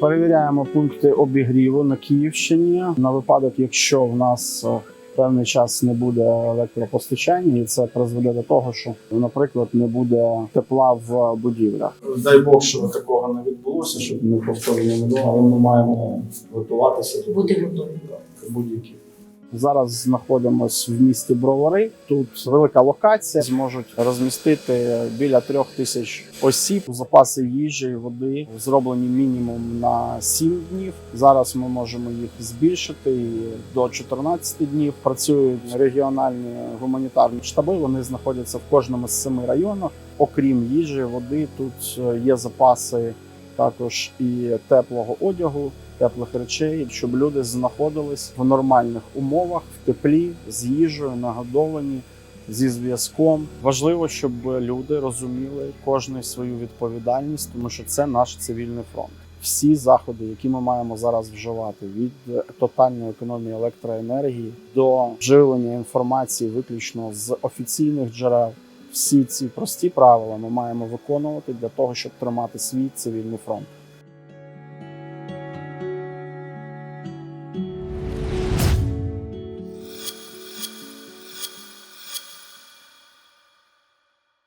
Перевіряємо пункти обігріву на Київщині на випадок, якщо в нас е, певний час не буде електропостачання, і це призведе до того, що, наприклад, не буде тепла в будівлях. Дай Бог, щоб такого не відбулося, щоб не повторення не але ми маємо готуватися Бути готові. будь-які. Зараз знаходимося в місті Бровари. Тут велика локація. Зможуть розмістити біля трьох тисяч осіб. Запаси їжі і води зроблені мінімум на 7 днів. Зараз ми можемо їх збільшити до 14 днів. Працюють регіональні гуманітарні штаби. Вони знаходяться в кожному з семи районах. Окрім їжі, води тут є запаси також і теплого одягу теплих речей, щоб люди знаходились в нормальних умовах, в теплі, з їжею, нагодовані, зі зв'язком. Важливо, щоб люди розуміли кожний свою відповідальність, тому що це наш цивільний фронт. Всі заходи, які ми маємо зараз вживати, від е, тотальної економії електроенергії до вживлення інформації виключно з офіційних джерел. Всі ці прості правила ми маємо виконувати для того, щоб тримати свій цивільний фронт.